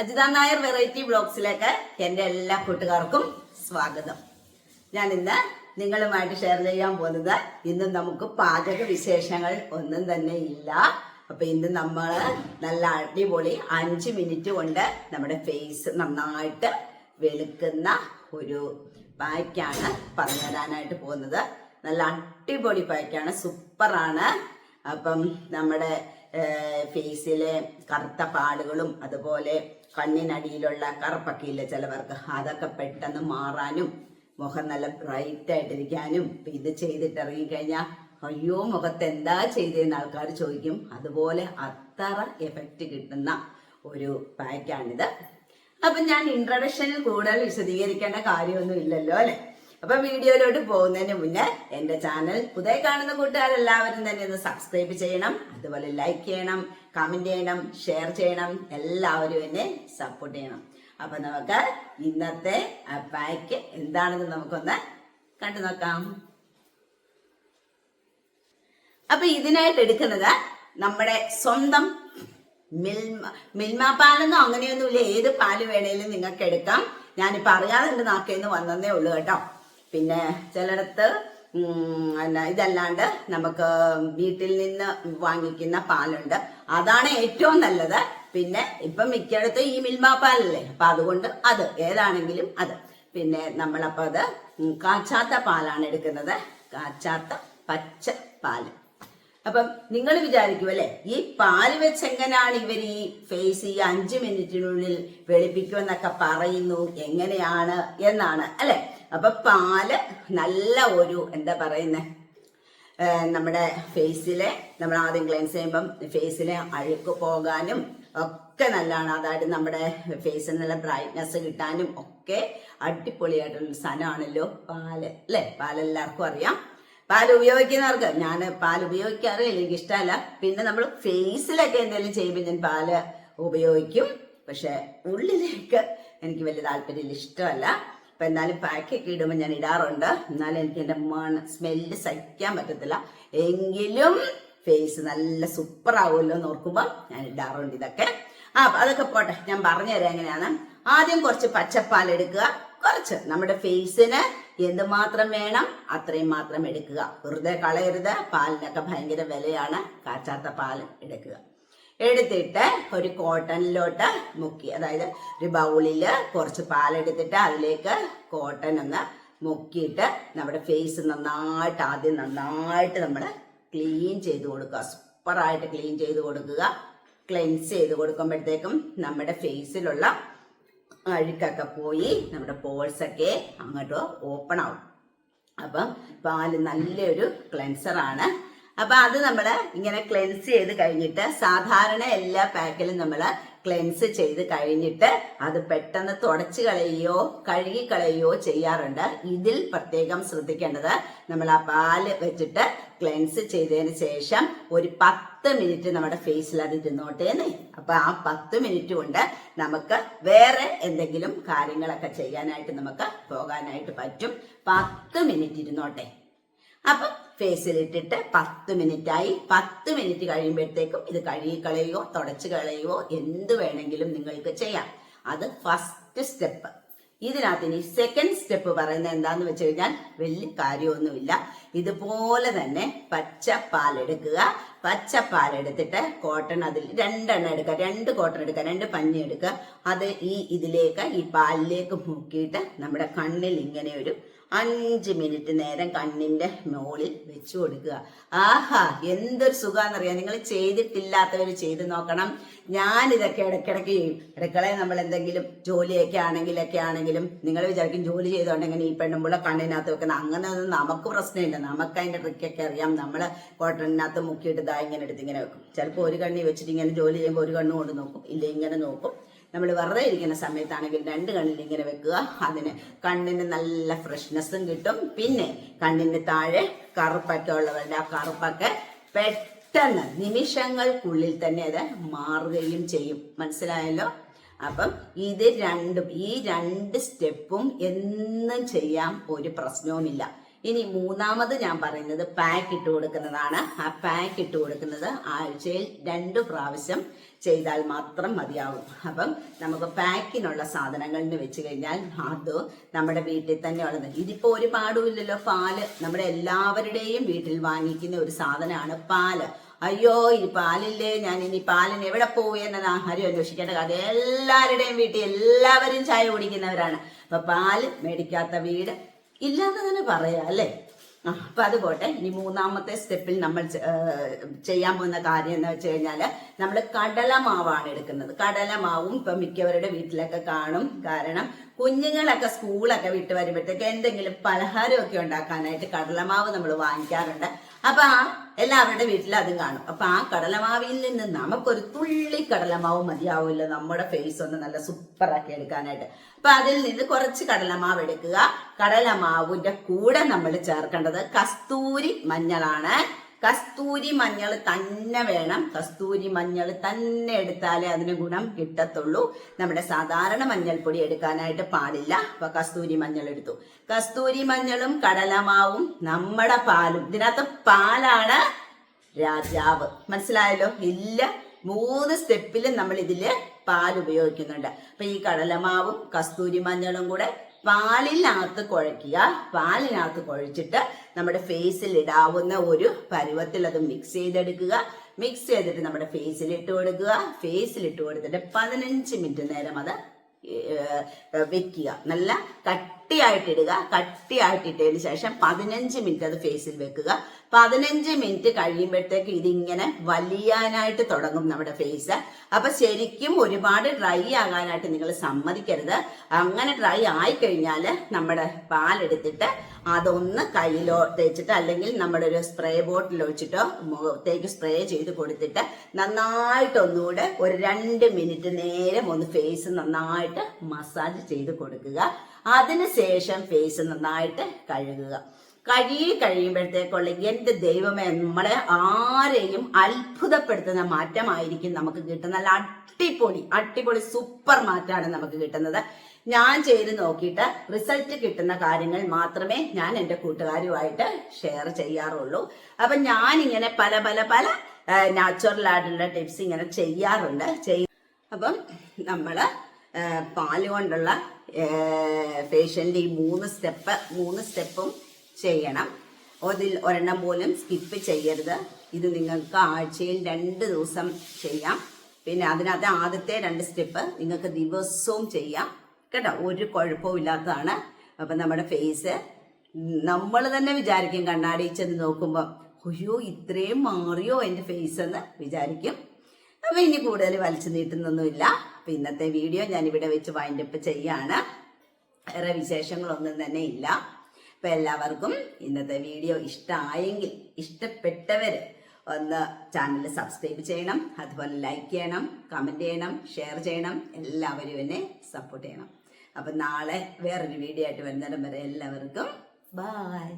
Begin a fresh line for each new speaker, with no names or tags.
Ajitha Nair variety ബ്ലോഗ്സിലേക്ക് എന്റെ എല്ലാ കൂട്ടുകാർക്കും സ്വാഗതം. ഞാൻ ഇന്ന് നിങ്ങളുമായിട്ട് ഷെയർ ചെയ്യാൻ പോകുന്നത് ഇന്ന് നമുക്ക് പാചക വിശേഷങ്ങൾ ഒന്നും തന്നെ ഇല്ല. അപ്പൊ ഇന്ന് നമ്മൾ നല്ല അടിപൊളി അഞ്ച് മിനിറ്റ് കൊണ്ട് നമ്മുടെ ഫേസ് നന്നായിട്ട് വെളുക്കുന്ന ഒരു പായ്ക്കാണ് പറഞ്ഞു തരാനായിട്ട് പോകുന്നത്. നല്ല അടിപൊളി പായ്ക്കാണ് സൂപ്പറാണ്. അപ്പം നമ്മുടെ ഫേസിലെ കറുത്ത പാടുകളും അതുപോലെ കണ്ണിനടിയിലുള്ള കറുപ്പൊക്കെ ഇല്ല ചിലവർക്ക് അതൊക്കെ പെട്ടെന്ന് മാറാനും മുഖം നല്ല ബ്രൈറ്റ് ആയിട്ടിരിക്കാനും ഇത് ചെയ്തിട്ട് ഇറങ്ങിക്കഴിഞ്ഞാൽ അയ്യോ മുഖത്ത് എന്താ ചെയ്തതെന്ന് ആൾക്കാർ ചോദിക്കും. അതുപോലെ അത്ര എഫക്റ്റ് കിട്ടുന്ന ഒരു പാക്കാണിത് അപ്പൊ ഞാൻ ഇൻട്രഡക്ഷനിൽ കൂടുതൽ വിശദീകരിക്കേണ്ട കാര്യമൊന്നും ഇല്ലല്ലോ അല്ലെ? അപ്പൊ വീഡിയോയിലോട്ട് പോകുന്നതിന് മുന്നേ എന്റെ ചാനൽ പുതിയ കാണുന്ന കൂട്ടുകാരെല്ലാവരും തന്നെ ഒന്ന് സബ്സ്ക്രൈബ് ചെയ്യണം അതുപോലെ ലൈക്ക് ചെയ്യണം കമന്റ് ചെയ്യണം ഷെയർ ചെയ്യണം എല്ലാവരും എന്നെ സപ്പോർട്ട് ചെയ്യണം. അപ്പൊ നമുക്ക് ഇന്നത്തെ പാക്ക് എന്താണെന്ന് നമുക്കൊന്ന് കണ്ടു നോക്കാം. അപ്പൊ ഇതിനായിട്ട് എടുക്കുന്നത് നമ്മുടെ സ്വന്തം മിൽമ മിൽമ പാലെന്നോ അങ്ങനെയൊന്നുമില്ല ഏത് പാൽ വേണേലും നിങ്ങൾക്ക് എടുക്കാം. ഞാനിപ്പോ അറിയാതെ എന്റെ നാക്കേന്ന് വന്നതേ ഉള്ളൂ കേട്ടോ. പിന്നെ ചിലയിടത്ത് പിന്നെ ഇതല്ലാണ്ട് നമുക്ക് വീട്ടിൽ നിന്ന് വാങ്ങിക്കുന്ന പാലുണ്ട്. അതാണ് ഏറ്റവും നല്ലത്. പിന്നെ ഇപ്പൊ മിക്കയിടത്തും ഈ മിൽമ പാലല്ലേ? അപ്പൊ അതുകൊണ്ട് അത് ഏതാണെങ്കിലും അത്. പിന്നെ നമ്മളപ്പോ അത് കാച്ചാത്ത പാലാണ് എടുക്കുന്നത്. കാച്ചാത്ത പച്ച പാൽ. അപ്പം നിങ്ങൾ വിചാരിക്കും അല്ലെ? ഈ പാൽ വെച്ച് എങ്ങനെയാണ് ഇവർ ഈ ഫേസ് ഈ അഞ്ചു മിനിറ്റിനുള്ളിൽ വെളുപ്പിക്കുമെന്നൊക്കെ പറയുന്നു എങ്ങനെയാണ് എന്നാണ് അല്ലെ? അപ്പൊ പാൽ നല്ല ഒരു എന്താ പറയുന്നേ? നമ്മുടെ ഫേസിലെ നമ്മൾ ആദ്യം ക്ലെൻസ് ചെയ്യുമ്പം ഫേസിലെ അഴുക്ക് പോകാനും ഒക്കെ നല്ലതാണ്. അതായത് നമ്മുടെ ഫേസിൽ നല്ല ബ്രൈറ്റ്നെസ് കിട്ടാനും ഒക്കെ അടിപൊളിയായിട്ടുള്ള സാധനമാണല്ലോ പാൽ അല്ലെ? പാലെല്ലാവർക്കും അറിയാം. പാൽ ഉപയോഗിക്കുന്നവർക്ക് ഞാൻ പാൽ ഉപയോഗിക്കാറില്ല എനിക്ക് ഇഷ്ടമല്ല പിന്നെ നമ്മൾ ഫേസിലൊക്കെ എന്തെങ്കിലും ചെയ്യുമ്പോൾ ഞാൻ പാൽ ഉപയോഗിക്കും. പക്ഷെ ഉള്ളിലേക്ക് എനിക്ക് വലിയ താല്പര്യമില്ല ഇഷ്ടമല്ല. അപ്പൊ എന്നാലും പാക്കൊക്കെ ഇടുമ്പോൾ ഞാൻ ഇടാറുണ്ട്. എന്നാലും എനിക്ക് എന്റെ മണ സ്മെല്ല് സഹിക്കാൻ പറ്റത്തില്ല. എങ്കിലും ഫേസ് നല്ല സൂപ്പർ ആവുമല്ലോ എന്ന് ഓർക്കുമ്പോൾ ഞാൻ ഇടാറുണ്ട് ഇതൊക്കെ. ആ അതൊക്കെ പോട്ടെ ഞാൻ പറഞ്ഞുതരാം എങ്ങനെയാണ്. ആദ്യം കുറച്ച് പച്ചപ്പാൽ എടുക്കുക. കുറച്ച് നമ്മുടെ ഫേസിന് എന്തുമാത്രം വേണം അത്രയും മാത്രം എടുക്കുക. വെറുതെ കളയരുത്. പാലിനൊക്കെ ഭയങ്കര വിലയാണ്. കാച്ചാത്ത പാൽ എടുക്കുക. എടുത്തിട്ട് ഒരു കോട്ടണിലോട്ട് മുക്കി അതായത് ഒരു ബൗളിൽ കുറച്ച് പാലെടുത്തിട്ട് അതിലേക്ക് കോട്ടൺ ഒന്ന് മുക്കിയിട്ട് നമ്മുടെ ഫേസ് നന്നായിട്ട് ആദ്യം നന്നായിട്ട് നമ്മൾ ക്ലീൻ ചെയ്ത് കൊടുക്കുക. സൂപ്പറായിട്ട് ക്ലീൻ ചെയ്ത് കൊടുക്കുക. ക്ലെൻസ് ചെയ്ത് കൊടുക്കുമ്പോഴത്തേക്കും നമ്മുടെ ഫേസിലുള്ള അഴുക്കൊക്കെ പോയി നമ്മുടെ പോൾസൊക്കെ അങ്ങോട്ട് ഓപ്പൺ ആവും. അപ്പം പാൽ നല്ലൊരു ക്ലെൻസർ ആണ്. അപ്പൊ അത് നമ്മൾ ഇങ്ങനെ ക്ലെൻസ് ചെയ്ത് കഴിഞ്ഞിട്ട് സാധാരണ എല്ലാ പാക്കിലും നമ്മൾ ക്ലെൻസ് ചെയ്ത് കഴിഞ്ഞിട്ട് അത് പെട്ടെന്ന് തുടച്ചു കളയുകയോ കഴുകി കളയുകയോ ചെയ്യാറുണ്ട്. ഇതിൽ പ്രത്യേകം ശ്രദ്ധിക്കേണ്ടത് നമ്മൾ ആ പാൽ വെച്ചിട്ട് ക്ലെൻസ് ചെയ്തതിന് ശേഷം ഒരു പത്ത് മിനിറ്റ് നമ്മുടെ ഫേസിൽ അത് ഇരുന്നോട്ടേന്ന് അപ്പൊ ആ പത്ത് മിനിറ്റ് കൊണ്ട് നമുക്ക് വേറെ എന്തെങ്കിലും കാര്യങ്ങളൊക്കെ ചെയ്യാനായിട്ട് നമുക്ക് പോകാനായിട്ട് പറ്റും. പത്ത് മിനിറ്റ് ഇരുന്നോട്ടെ. അപ്പൊ ഫേസിലിട്ടിട്ട് പത്ത് മിനിറ്റ് ആയി പത്ത് മിനിറ്റ് കഴിയുമ്പോഴത്തേക്കും ഇത് കഴുകി കളയുകയോ തുടച്ചു കളയുകയോ എന്ത് വേണമെങ്കിലും നിങ്ങൾക്ക് ചെയ്യാം. അത് ഫസ്റ്റ് സ്റ്റെപ്പ് ഇതിനകത്ത് ഇനി സെക്കൻഡ് സ്റ്റെപ്പ് പറയുന്നത് എന്താന്ന് വെച്ച് കഴിഞ്ഞാൽ വലിയ കാര്യമൊന്നുമില്ല. ഇതുപോലെ തന്നെ പച്ച പാലെടുക്കുക പച്ച പാലെടുത്തിട്ട് കോട്ടൺ അതിൽ രണ്ടെണ്ണം എടുക്കുക. രണ്ട് കോട്ടൺ എടുക്കുക. രണ്ട് പഞ്ഞി എടുക്കുക. അത് ഈ ഇതിലേക്ക് ഈ പാലിലേക്ക് മുക്കിയിട്ട് നമ്മുടെ കണ്ണിൽ ഇങ്ങനെ ഒരു അഞ്ച് മിനിറ്റ് നേരം കണ്ണിന്റെ മോളിൽ വെച്ചു കൊടുക്കുക. ആഹാ എന്തൊരു സുഖാന്നറിയാം? നിങ്ങൾ ചെയ്തിട്ടില്ലാത്തവർ ചെയ്ത് നോക്കണം. ഞാൻ ഇതൊക്കെ ഇടയ്ക്കിടയ്ക്ക് ചെയ്യും. ഇടയ്ക്കളെ നമ്മൾ എന്തെങ്കിലും ജോലിയൊക്കെ ആണെങ്കിലൊക്കെ ആണെങ്കിലും നിങ്ങൾ വിചാരിക്കും ജോലി ചെയ്തോണ്ടെങ്കിൽ ഈ പെണ്ണുമ്പോൾ കണ്ണിനകത്ത് വെക്കുന്ന അങ്ങനെ ഒന്നും നമുക്ക് പ്രശ്നമില്ല. നമുക്ക് അതിന്റെ ട്രിക്കൊക്കെ അറിയാം. നമ്മൾ കോട്ടണിനകത്ത് മുക്കിയിട്ട് ഇതാ ഇങ്ങനെ എടുത്ത് ഇങ്ങനെ വെക്കും. ചിലപ്പോൾ ഒരു കണ്ണി വെച്ചിട്ട് ഇങ്ങനെ ജോലി ചെയ്യുമ്പോൾ ഒരു കണ്ണ് കൊണ്ട് നോക്കും. ഇല്ല ഇങ്ങനെ നോക്കും. നമ്മൾ വെറുതെ ഇരിക്കുന്ന സമയത്താണെങ്കിൽ രണ്ട് കണ്ണിൽ ഇങ്ങനെ വെക്കുക. അതിന് കണ്ണിന് നല്ല ഫ്രഷ്നെസ്സും കിട്ടും. പിന്നെ കണ്ണിന് താഴെ കറുപ്പൊക്കെ ഉള്ളവരുടെ ആ കറുപ്പൊക്കെ പെട്ടെന്ന് നിമിഷങ്ങൾക്കുള്ളിൽ തന്നെ അത് മാറുകയും ചെയ്യും. മനസ്സിലായല്ലോ? അപ്പം ഇത് രണ്ടും ഈ രണ്ട് സ്റ്റെപ്പും എന്നും ചെയ്യാം ഒരു പ്രശ്നവുമില്ല. ഇനി മൂന്നാമത് ഞാൻ പറയുന്നത് പാക്ക് ഇട്ട് കൊടുക്കുന്നതാണ്. ആ പാക്ക് ഇട്ട് കൊടുക്കുന്നത് ആഴ്ചയിൽ രണ്ട് പ്രാവശ്യം ചെയ്താൽ മാത്രം മതിയാവും. അപ്പം നമുക്ക് പാക്കിനുള്ള സാധനങ്ങൾ എന്ന് വെച്ച് കഴിഞ്ഞാൽ അത് നമ്മുടെ വീട്ടിൽ തന്നെ ഉള്ളത് ഇതിപ്പോൾ ഒരു പാടുമില്ലല്ലോ പാൽ. നമ്മുടെ എല്ലാവരുടെയും വീട്ടിൽ വാങ്ങിക്കുന്ന ഒരു സാധനമാണ് പാൽ. അയ്യോ ഈ പാലില്ലേ? ഞാൻ ഇനി പാലിന് എവിടെ പോയി എന്നത് ആഹാരം അന്വേഷിക്കേണ്ട കാര്യം എല്ലാവരുടെയും വീട്ടിൽ എല്ലാവരും ചായ കുടിക്കുന്നവരാണ്. അപ്പൊ പാൽ മേടിക്കാത്ത വീട് ഇല്ലാന്ന് തന്നെ പറയാം അല്ലേ? അപ്പൊ അത് പോട്ടെ. ഇനി മൂന്നാമത്തെ സ്റ്റെപ്പിൽ നമ്മൾ ചെയ്യാൻ പോകുന്ന കാര്യം എന്ന് വെച്ച് കഴിഞ്ഞാൽ നമ്മൾ കടലമാവാണ് എടുക്കുന്നത്. കടലമാവും ഇപ്പൊ മിക്കവരുടെ വീട്ടിലൊക്കെ കാണും. കാരണം കുഞ്ഞുങ്ങളൊക്കെ സ്കൂളൊക്കെ വിട്ട് വരുമ്പോഴത്തേക്ക് എന്തെങ്കിലും പലഹാരമൊക്കെ ഉണ്ടാക്കാനായിട്ട് കടലമാവ് നമ്മൾ വാങ്ങിക്കാറുണ്ട്. അപ്പൊ ആ എല്ലാവരുടെ വീട്ടിൽ അതും കാണും. അപ്പൊ ആ കടലമാവിൽ നിന്ന് നമുക്കൊരു തുള്ളി കടലമാവ് മതിയാവില്ല. നമ്മുടെ ഫേസ് ഒന്ന് നല്ല സൂപ്പറാക്കി എടുക്കാനായിട്ട്. അപ്പൊ അതിൽ നിന്ന് കുറച്ച് കടലമാവ് എടുക്കുക. കടലമാവിന്റെ കൂടെ നമ്മൾ ചേർക്കേണ്ടത് കസ്തൂരി മഞ്ഞളാണ്. കസ്തൂരി മഞ്ഞൾ തന്നെ വേണം. കസ്തൂരി മഞ്ഞൾ തന്നെ എടുത്താലേ അതിന് ഗുണം കിട്ടത്തുള്ളൂ. നമ്മുടെ സാധാരണ മഞ്ഞൾപ്പൊടി എടുക്കാനായിട്ട് പാടില്ല. അപ്പൊ കസ്തൂരി മഞ്ഞൾ എടുത്തു. കസ്തൂരി മഞ്ഞളും കടലമാവും നമ്മുടെ പാലും. ഇതിനകത്ത് പാലാണ് രാജാവ്. മനസ്സിലായല്ലോ? ഇല്ല. മൂന്ന് സ്റ്റെപ്പിലും നമ്മൾ ഇതിൽ പാൽ ഉപയോഗിക്കുന്നുണ്ട്. അപ്പൊ ഈ കടലമാവും കസ്തൂരി മഞ്ഞളും കൂടെ പാലിനകത്ത് കുഴയ്ക്കുക പാലിനകത്ത് കുഴച്ചിട്ട് നമ്മുടെ ഫേസിൽ ഇടാവുന്ന ഒരു പരുവത്തിൽ അത് മിക്സ് ചെയ്തെടുക്കുക. മിക്സ് ചെയ്തിട്ട് നമ്മുടെ ഫേസിൽ ഇട്ട് കൊടുക്കുക. ഫേസിൽ ഇട്ട് കൊടുത്തിട്ട് പതിനഞ്ച് മിനിറ്റ് നേരം അത് വെക്കുക. നല്ല കട്ടിയായിട്ടിടുക കട്ടിയായിട്ടിട്ടതിന് ശേഷം പതിനഞ്ച് മിനിറ്റ് അത് ഫേസിൽ വെക്കുക. പതിനഞ്ച് മിനിറ്റ് കഴിയുമ്പോഴത്തേക്ക് ഇതിങ്ങനെ വലിയാനായിട്ട് തുടങ്ങും നമ്മുടെ ഫേസ് അപ്പൊ ശരിക്കും ഒരുപാട് ഡ്രൈ ആകാനായിട്ട് നിങ്ങൾ സമ്മതിക്കരുത്. അങ്ങനെ ഡ്രൈ ആയി കഴിഞ്ഞാൽ നമ്മുടെ പാലെടുത്തിട്ട് അതൊന്ന് കയ്യിലോ തേച്ചിട്ട് അല്ലെങ്കിൽ നമ്മുടെ ഒരു സ്പ്രേ ബോട്ടിൽ വെച്ചിട്ടോ മുഖത്തേക്ക് സ്പ്രേ ചെയ്ത് കൊടുത്തിട്ട് നന്നായിട്ട് ഒന്നുകൂടെ ഒരു രണ്ട് മിനിറ്റ് നേരം ഒന്ന് ഫേസ് നന്നായിട്ട് മസാജ് ചെയ്ത് കൊടുക്കുക. അതിനുശേഷം ഫേസ് നന്നായിട്ട് കഴുകുക. കഴുകി കഴിയുമ്പോഴത്തേക്കുള്ള എന്റെ ദൈവമേ നമ്മളെ ആരെയും അത്ഭുതപ്പെടുത്തുന്ന മാറ്റമായിരിക്കും നമുക്ക് കിട്ടുന്ന നല്ല അടിപൊളി അടിപൊളി സൂപ്പർ മാറ്റമാണ് നമുക്ക് കിട്ടുന്നത്. ഞാൻ ചെയ്ത് നോക്കിയിട്ട് റിസൾട്ട് കിട്ടുന്ന കാര്യങ്ങൾ മാത്രമേ ഞാൻ എന്റെ കൂട്ടുകാരുമായിട്ട് ഷെയർ ചെയ്യാറുള്ളൂ. അപ്പൊ ഞാൻ ഇങ്ങനെ പല പല പല നാച്ചുറൽ ആയിട്ടുള്ള ടിപ്സ് ഇങ്ങനെ ചെയ്യാറുണ്ട്. ചെയ്യ അപ്പം നമ്മൾ പാൽ കൊണ്ടുള്ള ഫേഷ്യലിന്റെ ഈ മൂന്ന് സ്റ്റെപ്പ് മൂന്ന് സ്റ്റെപ്പും ചെയ്യണം. അതിൽ ഒരെണ്ണം പോലും സ്കിപ്പ് ചെയ്യരുത്. ഇത് നിങ്ങൾക്ക് ആഴ്ചയിൽ രണ്ട് ദിവസം ചെയ്യാം. പിന്നെ അതിനകത്ത് ആദ്യത്തെ രണ്ട് സ്റ്റെപ്പ് നിങ്ങൾക്ക് ദിവസവും ചെയ്യാം. കേട്ടോ? ഒരു കുഴപ്പവും ഇല്ലാത്തതാണ്. അപ്പം നമ്മുടെ ഫേസ് നമ്മൾ തന്നെ വിചാരിക്കും കണ്ണാടി ചെന്ന് നോക്കുമ്പോൾ അയ്യോ ഇത്രയും മാറിയോ എന്റെ ഫേസ് എന്ന് വിചാരിക്കും. അപ്പം ഇനി കൂടുതൽ വലിച്ചു നീട്ടുന്നൊന്നുമില്ല. അപ്പൊ ഇന്നത്തെ വീഡിയോ ഞാൻ ഇവിടെ വെച്ച് വൈൻഡപ്പ് ചെയ്യാണ്. വേറെ വിശേഷങ്ങളൊന്നും തന്നെ ഇല്ല. അപ്പൊ എല്ലാവർക്കും ഇന്നത്തെ വീഡിയോ ഇഷ്ടമായെങ്കിൽ ഇഷ്ടപ്പെട്ടവര് ഒന്ന് ചാനൽ സബ്സ്ക്രൈബ് ചെയ്യണം അതുപോലെ ലൈക്ക് ചെയ്യണം കമന്റ് ചെയ്യണം ഷെയർ ചെയ്യണം എല്ലാവരും എന്നെ സപ്പോർട്ട് ചെയ്യണം. അപ്പൊ നാളെ വേറൊരു വീഡിയോ ആയിട്ട് വരുന്നിടം വരെ എല്ലാവർക്കും ബായ്